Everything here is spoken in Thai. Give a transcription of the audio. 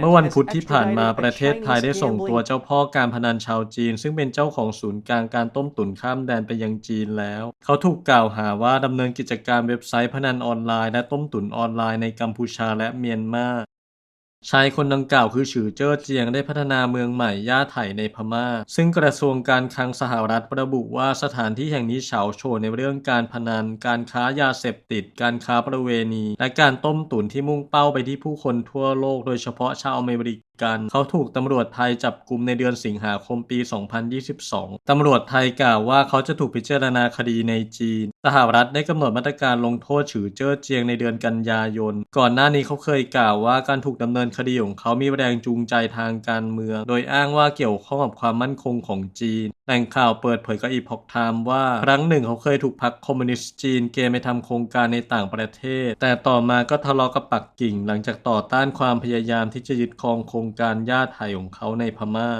เมื่อวันพุธที่ผ่านมาประเทศไทยได้ส่งตัวเจ้าพ่อการพนันชาวจีน ซึ่งเป็นเจ้าของศูนย์กลางการต้มตุ๋นข้ามแดนไปยังจีนแล้ว เขาถูกกล่าวหาว่าดำเนินกิจการเว็บไซต์พนันออนไลน์และต้มตุ๋นออนไลน์ในกัมพูชาและเมียนมา ชายคนดังกล่าวคือฉือเจิ้อเจียงได้พัฒนาเมืองใหม่ย่าไถในพม่า ซึ่งกระทรวงการคลังสหรัฐระบุว่าสถานที่แห่งนี้เฉาโชว์ในเรื่องการพนัน การค้ายาเสพติด การค้าประเวณี และการต้มตุ๋นที่มุ่งเป้าไปที่ผู้คนทั่วโลกโดยเฉพาะชาวอเมริกัน เขาถูกตำรวจไทยจับกุมในเดือนสิงหาคมปี 2022 ตำรวจไทยกล่าวว่าเขาจะถูกพิจารณาคดีในจีน สหรัฐได้กำหนดมาตรการลงโทษฉือเจิ้อเจียงในเดือนกันยายน ก่อนหน้านี้เขาเคยกล่าวว่าการถูกดำเนินคดีของเขามีแรงจูงใจทางการเมือง โดยอ้างว่าเกี่ยวข้องกับความมั่นคงของจีนแหล่งข่าวเปิดเผยกับอีพอกไทม์ว่า ครั้งหนึ่งเขาเคยถูกพรรคคอมมิวนิสต์จีนเกณฑ์ไปทำโครงการในต่างประเทศ แต่ต่อมาก็ทะเลาะกับปักกิ่ง หลังจากต่อต้านความพยายามที่จะยึดครองโครงการย่าไทยของเขาในพม่า